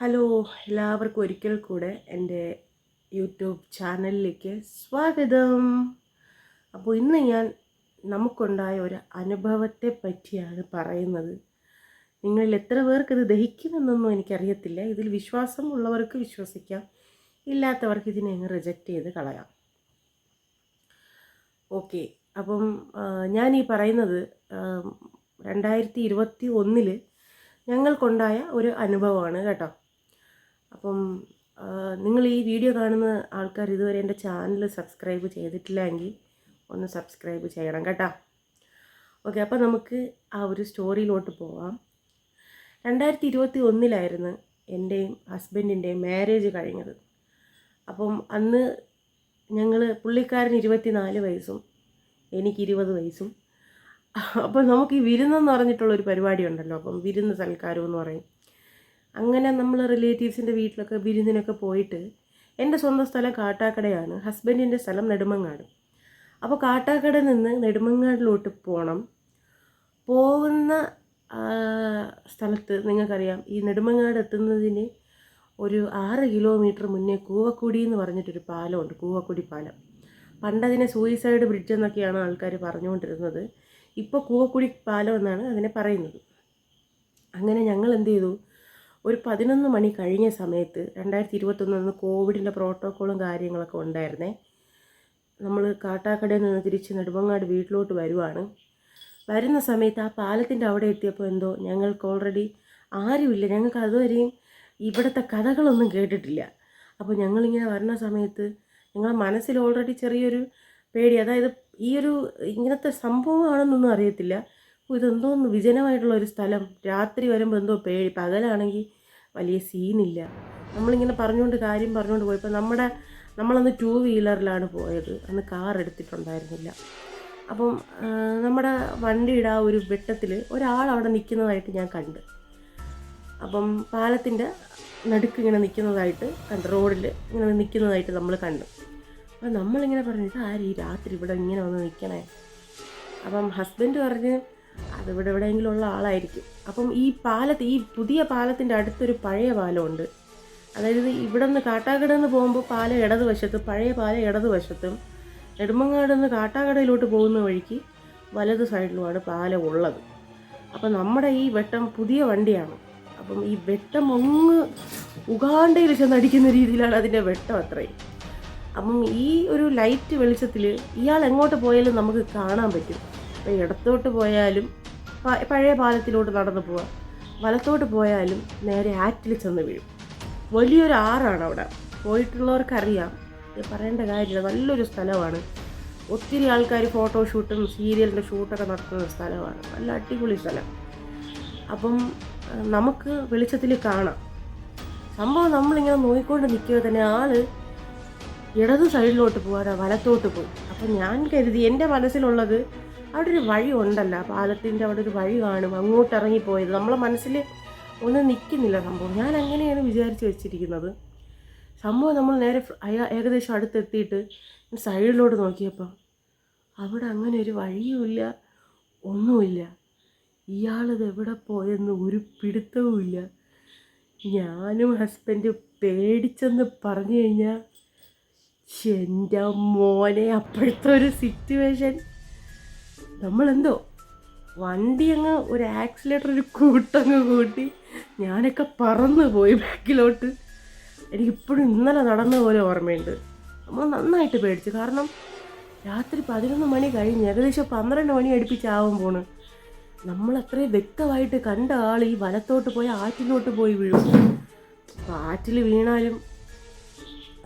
Hello എല്ലാവർക്കും ഒരിക്കൽ കൂടെ എന്റെ യൂട്യൂബ് ചാനലിലേക്ക് സ്വാഗതം. അപ്പോൾ ഇന്ന് ഞാൻ നമുക്കുണ്ടായ ഒരു അനുഭവത്തെ പറ്റിയാണ് പറയുന്നത്. നിങ്ങളിൽ എത്ര പേർക്ക് ഇത് ദഹിക്കുമെന്നൊന്നും എനിക്കറിയത്തില്ല. ഇതിൽ വിശ്വാസം ഉള്ളവർക്ക് വിശ്വസിക്കാം. ഇല്ലാത്തവർക്ക് ഇതിനെ അങ്ങ് റിജക്റ്റ് ചെയ്ത് കളയാം. ഓക്കെ അപ്പം ഞാൻ ഈ പറയുന്നത് രണ്ടായിരത്തി ഇരുപത്തി ഒന്നിൽ ഞങ്ങൾക്കുണ്ടായ ഒരു അനുഭവമാണ് കേട്ടോ. അപ്പം നിങ്ങൾ ഈ വീഡിയോ കാണുന്ന ആൾക്കാർ ഇതുവരെ എന്റെ ചാനൽ സബ്സ്ക്രൈബ് ചെയ്തിട്ടില്ല എങ്കിൽ ഒന്ന് സബ്സ്ക്രൈബ് ചെയ്യണം കേട്ടോ. ഓക്കെ അപ്പോൾ നമുക്ക് ആ ഒരു സ്റ്റോറിയിലോട്ട് പോവാം. രണ്ടായിരത്തി ഇരുപത്തി ഒന്നിലായിരുന്നു എന്റെയും ഹസ്ബൻഡിന്റെയും മാരേജ് കഴിഞ്ഞത്. അപ്പം അന്ന് ഞങ്ങൾ പുള്ളിക്കാരന് ഇരുപത്തിനാല് വയസ്സും എനിക്ക് ഇരുപത് വയസ്സും. അപ്പം നമുക്ക് ഈ വിരുന്നെന്ന് പറഞ്ഞിട്ടുള്ളൊരു പരിപാടി ഉണ്ടല്ലോ അപ്പം വിരുന്ന് സൽക്കാരം എന്ന് പറയും. അങ്ങനെ നമ്മൾ റിലേറ്റീവ്സിന്റെ വീട്ടിലൊക്കെ വിരുന്നിനൊക്കെ പോയിട്ട് എന്റെ സ്വന്തം സ്ഥലം കാട്ടാക്കടയാണ്. ഹസ്ബൻഡിന്റെ സ്ഥലം നെടുമങ്ങാട്. അപ്പോൾ കാട്ടാക്കട നിന്ന് നെടുമങ്ങാടിലോട്ട് പോകണം പോകുന്ന സ്ഥലത്ത് നിങ്ങൾക്കറിയാം ഈ നെടുമങ്ങാട് എത്തുന്നതിന് ഒരു ആറ് കിലോമീറ്റർ മുന്നേ കൂവക്കുടി എന്ന് പറഞ്ഞിട്ടൊരു പാലമുണ്ട് കൂവക്കുടി പാലം. പണ്ടതിനെ സൂയിസൈഡ് ബ്രിഡ്ജ് എന്നൊക്കെയാണ് ആൾക്കാർ പറഞ്ഞുകൊണ്ടിരുന്നത്. ഇപ്പോൾ കൂവക്കുടി പാലം എന്നാണ് അതിനെ പറയുന്നത്. അങ്ങനെ ഞങ്ങൾ എന്ത് ചെയ്തു? ഒരു പതിനൊന്ന് മണി കഴിഞ്ഞ സമയത്ത് രണ്ടായിരത്തി ഇരുപത്തൊന്നിന്ന് കോവിഡിന്റെ പ്രോട്ടോക്കോളും കാര്യങ്ങളൊക്കെ ഉണ്ടായിരുന്നേ. നമ്മൾ കാട്ടാക്കടയിൽ നിന്ന് തിരിച്ച് നെടുമങ്ങാട് വീട്ടിലോട്ട് വരുവാണ്. വരുന്ന സമയത്ത് ആ പാലത്തിന്റെ അവിടെ എത്തിയപ്പോൾ എന്തോ ഞങ്ങൾക്ക് ഓൾറെഡി ആരുമില്ല. ഞങ്ങൾക്ക് അതുവരെയും ഇവിടുത്തെ കഥകളൊന്നും കേട്ടിട്ടില്ല. അപ്പോൾ ഞങ്ങളിങ്ങനെ വരുന്ന സമയത്ത് ഞങ്ങളെ മനസ്സിൽ ഓൾറെഡി ചെറിയൊരു പേടി. അതായത് ഈ ഒരു ഇങ്ങനത്തെ സംഭവമാണെന്നൊന്നും അറിയത്തില്ല. ഇതെന്തോന്ന് വിജനമായിട്ടുള്ള ഒരു സ്ഥലം. രാത്രി വരുമ്പോൾ എന്തോ പേടി. പകലാണെങ്കിൽ വലിയ സീനില്ല. നമ്മളിങ്ങനെ പറഞ്ഞുകൊണ്ട് കാര്യം പറഞ്ഞുകൊണ്ട് പോയപ്പോൾ നമ്മുടെ നമ്മളന്ന് ടൂ വീലറിലാണ് പോയത്. അന്ന് കാർ എടുത്തിട്ടുണ്ടായിരുന്നില്ല. അപ്പം നമ്മുടെ വണ്ടിയുടെ ആ ഒരു വെട്ടത്തിൽ ഒരാൾ അവിടെ നിൽക്കുന്നതായിട്ട് ഞാൻ കണ്ട്. അപ്പം പാലത്തിന്റെ നടുക്ക് ഇങ്ങനെ നിൽക്കുന്നതായിട്ട് കണ്ട്. റോഡിൽ ഇങ്ങനെ നിൽക്കുന്നതായിട്ട് നമ്മൾ കണ്ടു. അപ്പം നമ്മളിങ്ങനെ പറഞ്ഞു ആര് ഈ രാത്രി ഇവിടെ ഇങ്ങനെ വന്ന് നിൽക്കണേ അപ്പം ഹസ്ബൻഡ് പറഞ്ഞ് അതിവിടെ എവിടെയെങ്കിലും ഉള്ള ആളായിരിക്കും. അപ്പം ഈ പാലത്ത് ഈ പുതിയ പാലത്തിന്റെ അടുത്തൊരു പഴയ പാലമുണ്ട്. അതായത് ഇവിടെ നിന്ന് കാട്ടാക്കട നിന്ന് പോകുമ്പോൾ പാലം ഇടതുവശത്ത് പഴയ പാലം ഇടതുവശത്തും നെടുമങ്ങാട് നിന്ന് കാട്ടാക്കടയിലോട്ട് പോകുന്ന വഴിക്ക് വലത് സൈഡിലുമാണ് പാലം ഉള്ളത്. അപ്പം നമ്മുടെ ഈ വെട്ടം പുതിയ വണ്ടിയാണ്. അപ്പം ഈ വെട്ടം അങ്ങ് ഉഗാണ്ടയിൽ ചെന്നടിക്കുന്ന രീതിയിലാണ് അതിന്റെ വെട്ടം അത്രയും. അപ്പം ഈ ഒരു ലൈറ്റ് വെളിച്ചത്തിൽ ഇയാൾ എങ്ങോട്ട് പോയാലും നമുക്ക് കാണാൻ പറ്റും. അപ്പം ഇടത്തോട്ട് പോയാലും പഴയ പാലത്തിലോട്ട് നടന്നു പോവാം. വലത്തോട്ട് പോയാലും നേരെ ആറ്റിൽ ചെന്ന് വീഴും. വലിയൊരു ആറാണ് അവിടെ. പോയിട്ടുള്ളവർക്കറിയാം. പറയേണ്ട കാര്യമില്ല. നല്ലൊരു സ്ഥലമാണ്. ഒത്തിരി ആൾക്കാർ ഫോട്ടോഷൂട്ടും സീരിയലിന്റെ ഷൂട്ടൊക്കെ നടത്തുന്ന സ്ഥലമാണ്. നല്ല അടിപൊളി സ്ഥലം. അപ്പം നമുക്ക് വെളിച്ചത്തിൽ കാണാം. സംഭവം നമ്മളിങ്ങനെ നോക്കിക്കൊണ്ട് നിൽക്കുക തന്നെ ആൾ ഇടത് സൈഡിലോട്ട് പോകാതെ വലത്തോട്ട് പോയി. അപ്പം ഞാൻ കരുതി എന്റെ മനസ്സിലുള്ളത് അവിടെ ഒരു വഴി ഉണ്ടല്ലോ. പാലത്തിന്റെ അവിടെ ഒരു വഴി കാണും. അങ്ങോട്ട് ഇറങ്ങിപ്പോയത് നമ്മളെ മനസ്സിൽ ഒന്നും നിൽക്കുന്നില്ല സംഭവം. ഞാൻ അങ്ങനെയാണ് വിചാരിച്ച് വെച്ചിരിക്കുന്നത്. സംഭവം നമ്മൾ നേരെ അയാ ഏകദേശം അടുത്തെത്തിയിട്ട് സൈഡിലോട്ട് നോക്കിയപ്പോൾ അവിടെ അങ്ങനെ ഒരു വഴിയുമില്ല ഒന്നുമില്ല ഇയാളിത് എവിടെ പോയെന്ന് ഒരു പിടുത്തവുമില്ല ഞാനും ഹസ്ബൻഡ് പേടിച്ചെന്ന് പറഞ്ഞു കഴിഞ്ഞാൽ എന്റെ മോനെ അപ്പോഴത്തെ ഒരു സിറ്റുവേഷൻ നമ്മളെന്തോ? വണ്ടി അങ്ങ് ഒരു ആക്സിലേറ്റർ ഒരു കൂട്ടങ്ങ് കൂട്ടി ഞാനൊക്കെ പറന്നു പോയി ബാക്കിലോട്ട്. എനിക്കിപ്പോഴും ഇന്നലെ നടന്ന പോലെ ഓർമ്മയുണ്ട്. നമ്മൾ നന്നായിട്ട് പേടിച്ചു. കാരണം രാത്രി പതിനൊന്ന് മണി കഴിഞ്ഞ് ഏകദേശം പന്ത്രണ്ട് മണി അടുപ്പിച്ചാവും പോണ്. നമ്മൾ അത്രയും വ്യക്തമായിട്ട് കണ്ട ആൾ ഈ വലത്തോട്ട് പോയി ആറ്റിലോട്ട് പോയി വീഴും. അപ്പോൾ ആറ്റിൽ വീണാലും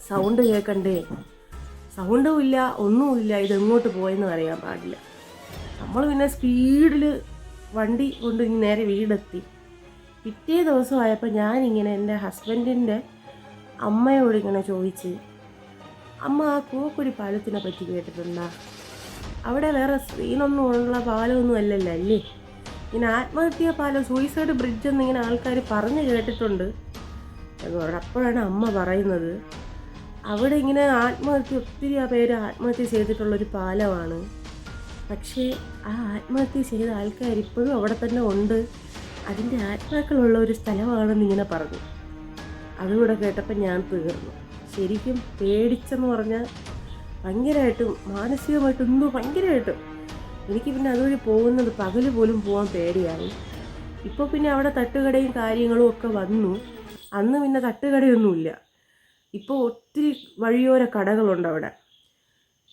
സൗണ്ട് കേൾക്കണ്ടേ സൗണ്ടും ഇല്ല ഒന്നുമില്ല ഇതെങ്ങോട്ട് പോയെന്ന് അറിയാൻ പാടില്ല. നമ്മൾ പിന്നെ സ്പീഡിൽ വണ്ടി കൊണ്ട് ഇങ്ങ് നേരെ വീടെത്തി. പിറ്റേ ദിവസമായപ്പോൾ ഞാനിങ്ങനെ എന്റെ ഹസ്ബൻഡിന്റെ അമ്മയോട് ഇങ്ങനെ ചോദിച്ച് അമ്മ ആ കൂക്കുടി പാലത്തിനെ പറ്റി കേട്ടിട്ടുണ്ടോ? അവിടെ വേറെ സ്ക്രീനൊന്നും ഉള്ള പാലമൊന്നും അല്ലല്ലോ അല്ലേ? ഇങ്ങനെ ആത്മഹത്യ പാലം സൂയിസൈഡ് ബ്രിഡ്ജ് എന്നിങ്ങനെ ആൾക്കാർ പറഞ്ഞു കേട്ടിട്ടുണ്ട്. എന്ന് പറഞ്ഞു അപ്പോഴാണ് അമ്മ പറയുന്നത് അവിടെ ഇങ്ങനെ ആത്മഹത്യ ഒത്തിരി ആ പേര് ആത്മഹത്യ ചെയ്തിട്ടുള്ളൊരു പാലമാണ്. പക്ഷേ ആ ആത്മഹത്യ ചെയ്ത ആൾക്കാർ ഇപ്പോഴും അവിടെ തന്നെ ഉണ്ട്. അതിന്റെ ആത്മാക്കളുള്ള ഒരു സ്ഥലമാണെന്ന് ഇങ്ങനെ പറഞ്ഞു. അതുകൂടെ കേട്ടപ്പോൾ ഞാൻ തീർന്നു. ശരിക്കും പേടിച്ചെന്ന് പറഞ്ഞാൽ ഭയങ്കരമായിട്ടും മാനസികമായിട്ടും ഒന്നും ഭയങ്കരമായിട്ടും. എനിക്ക് പിന്നെ അതുവഴി പോകുന്നത് പകൽ പോലും പോകാൻ പേടിയായി. ഇപ്പോൾ പിന്നെ അവിടെ തട്ടുകടയും കാര്യങ്ങളും ഒക്കെ വന്നു. അന്ന് പിന്നെ തട്ടുകടയൊന്നുമില്ല. ഇപ്പോൾ ഒത്തിരി വഴിയോര കടകളുണ്ട് അവിടെ.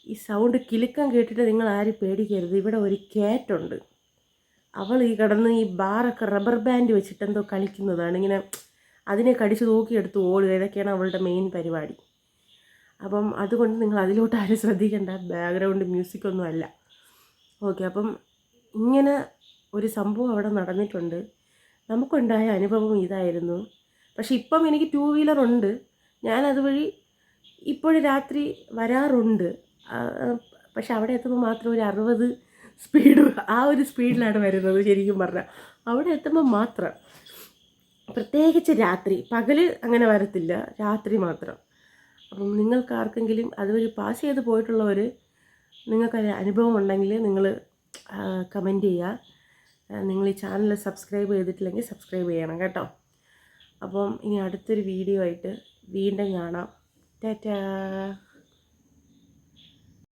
ഈ സൗണ്ട് കിലുക്കം കേട്ടിട്ട് നിങ്ങൾ ആരും പേടിക്കരുത്. ഇവിടെ ഒരു കാറ്റുണ്ട് അവൾ ഈ കിടന്ന് ഈ ബാറൊക്കെ റബ്ബർ ബാൻഡ് വെച്ചിട്ട് എന്തോ കളിക്കുന്നതാണ്. ഇങ്ങനെ അതിനെ കടിച്ചു തൂക്കിയെടുത്ത് ഓടുക. ഇതൊക്കെയാണ് അവളുടെ മെയിൻ പരിപാടി. അപ്പം അതുകൊണ്ട് നിങ്ങൾ അതിലോട്ട് ആരും ശ്രദ്ധിക്കേണ്ട. ബാക്ക്ഗ്രൗണ്ട് മ്യൂസിക്കൊന്നും അല്ല. ഓക്കെ അപ്പം ഇങ്ങനെ ഒരു സംഭവം അവിടെ നടന്നിട്ടുണ്ട്. നമുക്കുണ്ടായ അനുഭവം ഇതായിരുന്നു. പക്ഷെ ഇപ്പം എനിക്ക് ടൂ വീലർ ഉണ്ട്. ഞാൻ അതുവഴി ഇപ്പോഴും രാത്രി വരാറുണ്ട്. പക്ഷെ അവിടെ എത്തുമ്പോൾ മാത്രം ഒരു അറുപത് സ്പീഡ് ആ ഒരു സ്പീഡിലാണ് വരുന്നത് ശരിക്കും പറഞ്ഞാൽ. അവിടെ എത്തുമ്പോൾ മാത്രം. പ്രത്യേകിച്ച് രാത്രി പകൽ അങ്ങനെ വരത്തില്ല രാത്രി മാത്രം. അപ്പം നിങ്ങൾക്ക് ആർക്കെങ്കിലും അതുവഴി പാസ് ചെയ്ത് പോയിട്ടുള്ളവർ നിങ്ങൾക്കൊരു അനുഭവം ഉണ്ടെങ്കിൽ നിങ്ങൾ കമന്റ് ചെയ്യുക. നിങ്ങൾ ഈ ചാനൽ സബ്സ്ക്രൈബ് ചെയ്തിട്ടില്ലെങ്കിൽ സബ്സ്ക്രൈബ് ചെയ്യണം കേട്ടോ. അപ്പം ഇനി അടുത്തൊരു വീഡിയോ ആയിട്ട് വീണ്ടും കാണാം. ടാറ്റാ.